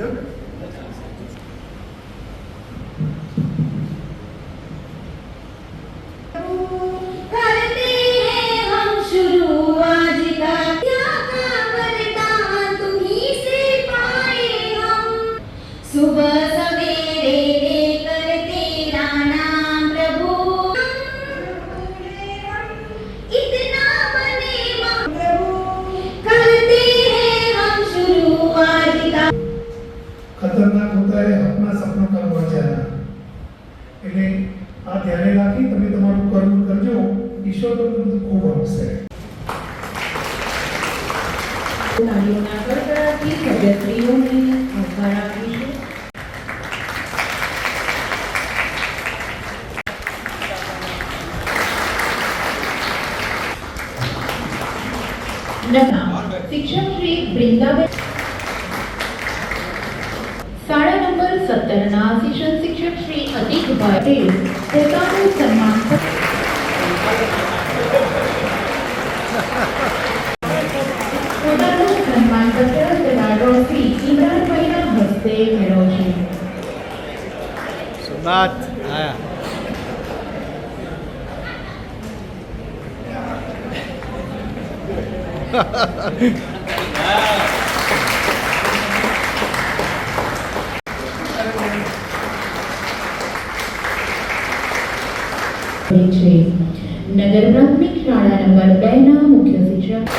Entendeu? એટલે આ ધ્યાને રાખી તમે તમારું કર્મ કરજો. ઈશ્વર તમને બધું ખૂબ આપશે. તાળીઓના ગડગડાટથી સભ્યશ્રીઓને આવકાર આપીશું. શિક્ષક શ્રી વૃંદાબેન સત્તરના શિક્ષણ શિક્ષક શ્રી અતિકભાઈ પોતાનું સન્માન પોતાનું સન્માનપત્ર તથા શ્રી ઇમરાનભાઈના હસ્તે મેળવશે. સુનાથ આયા છે નગર પ્રાથમિક શાળા નંબર બે ના મુખ્ય શિક્ષક.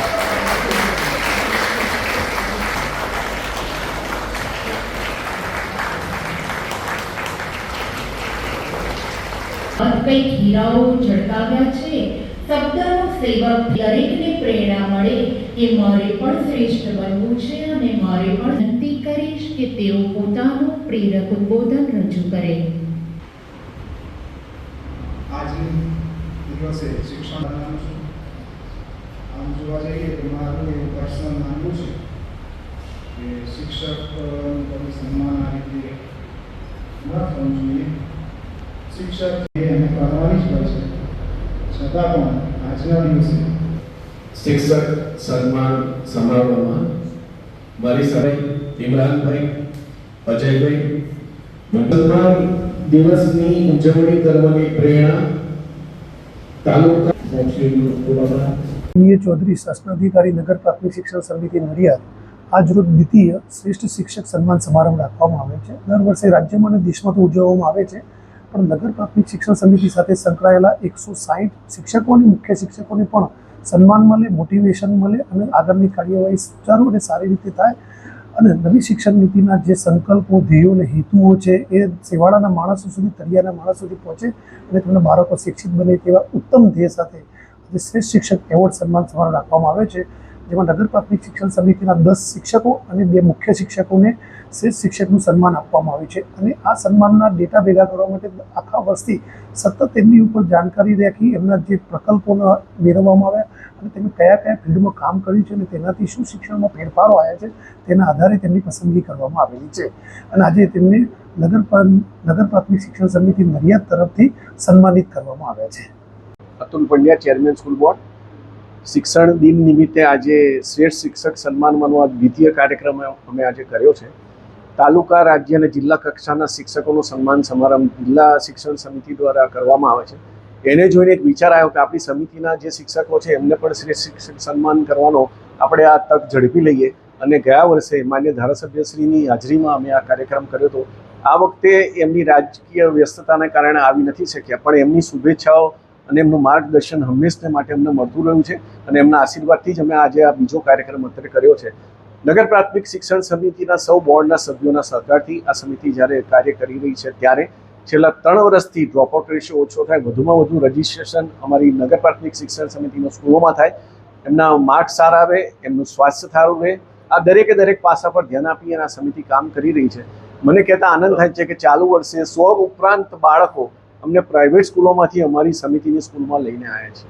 કઈ હીરાઓ ઝળકાવ્યા છે? શબ્દનો સેવક દરેકને પ્રેરણા મળે. કે મારે પણ શ્રેષ્ઠ બનવું છે અને મારે પણ વિનંતી કરીશ કે તેઓ પોતાનું પ્રેરક ઉદબોધન રજૂ કરે આજની દિવસે શિક્ષણ બનાવવાનું છું. આમ જોવા જઈએ તો મારું એવું પર્સનલ માનવું છે. કે શિક્ષકનું સન્માન રીતે ન થવું જોઈએ. શિક્ષક એને કરવાની હોય છે, છતાં પણ આજના દિવસે શિક્ષક સન્માન સમારોહમાં મારી સાથે ઇમરાનભાઈ, અજયભાઈ સન્માન દિવસની ઉજવણી કરવાની પ્રેરણા તાલુકા શ્રી ગુરુબાબા ડીએ ચૌધરી શાસનાધિકારી નગર પ્રાથમિક શિક્ષણ સમિતિ નડિયાદ આજરોજ દ્વિતીય શ્રેષ્ઠ શિક્ષક સન્માન સમારંભ રાખવામાં આવે છે. દર વર્ષે રાજ્યમાં અને દેશમાં તો ઉજવવામાં આવે છે, પણ નગર પ્રાથમિક શિક્ષણ સમિતિ સાથે સંકળાયેલા એકસો સાહીઠ શિક્ષકો અને મુખ્ય શિક્ષકોને પણ સન્માન મળે મોટિવેશન મળે અને આગળની કાર્યવાહી સુચારુ અને સારી રીતે થાય અને નવી શિક્ષણ નીતિના જે સંકલ્પો, ધ્યેયો અને હેતુઓ છે એ સેવાડાના માણસો સુધી, તળિયાના માણસો સુધી પહોંચે અને તેમના બાળકો શિક્ષિત બને તેવા ઉત્તમ ધ્યેય સાથે જે શ્રેષ્ઠ શિક્ષક એવોર્ડ સન્માન સમારોહ રાખવામાં આવે છે, જેમાં નગર પ્રાથમિક શિક્ષણ સમિતિના દસ શિક્ષકો અને બે મુખ્ય શિક્ષકોને શ્રેષ્ઠ શિક્ષકનું સન્માન આપવામાં આવ્યું છે. અને આ સન્માનના ડેટા ભેગા કરવા માટે આખા વર્ષથી સતત એમની ઉપર જાણકારી રાખી, એમના જે પ્રકલ્પોના મેળવવામાં આવ્યા અને તેમણે કયા કયા ફિલ્ડમાં કામ કર્યું છે અને તેનાથી શું શિક્ષણમાં ફેરફારો આવ્યા છે, તેના આધારે તેમની પસંદગી કરવામાં આવેલી છે. અને આજે તેમને નગર નગર પ્રાથમિક શિક્ષણ સમિતિ નડિયાદ તરફથી સન્માનિત કરવામાં આવ્યા છે. Atul Pandya, chairman school board. શિક્ષણ દિન નિમિત્તે આજે શ્રેષ્ઠ શિક્ષક સન્માનમાંનો આ દ્વિતીય કાર્યક્રમ અમે આજે કર્યો છે. તાલુકા, રાજ્ય અને જિલ્લા કક્ષાના શિક્ષકોનો સન્માન સમારંભ જિલ્લા શિક્ષણ સમિતિ દ્વારા કરવામાં આવે છે. એને જોઈને એક વિચાર આવ્યો કે આપણી સમિતિના જે શિક્ષકો છે, એમને પણ શ્રી શિક્ષક સન્માન કરવાનો આપણે આ તક ઝડપી લઈએ. અને ગયા વર્ષે માન્ય ધારાસભ્યશ્રીની હાજરીમાં અમે આ કાર્યક્રમ કર્યો હતો. આ વખતે એમની રાજકીય વ્યસ્તતાને કારણે આવી નથી શક્યા, પણ એમની શુભેચ્છાઓ અને એમનું માર્ગદર્શન હંમેશને માટે અમને મળતું રહ્યું છે અને એમના આશીર્વાદથી જ અમે આજે આ બીજો કાર્યક્રમ અત્યારે કર્યો છે. નગર પ્રાથમિક શિક્ષણ સમિતિના સૌ બોર્ડના સભ્યોના સહકારથી આ સમિતિ જ્યારે કાર્ય કરી રહી છે ત્યારે છેલ્લા ત્રણ વર્ષથી ડ્રોપઆઉટ રેશિયો ઓછો થાય, વધુમાં વધુ રજિસ્ટ્રેશન અમારી નગર પ્રાથમિક શિક્ષણ સમિતિની સ્કૂલોમાં થાય. એમના માર્ક્સ સારા આવે, એમનું સ્વાસ્થ્ય સારું રહે. આ દરેકે દરેક પાસા પર ધ્યાન આપી અને આ સમિતિ કામ કરી રહી છે. મને કહેતા આનંદ થાય છે કે ચાલુ વર્ષે સો ઉપરાંત બાળકો અમને પ્રાઇવેટ સ્કૂલોમાંથી અમારી સમિતિની સ્કૂલમાં લઈને આવ્યા છે.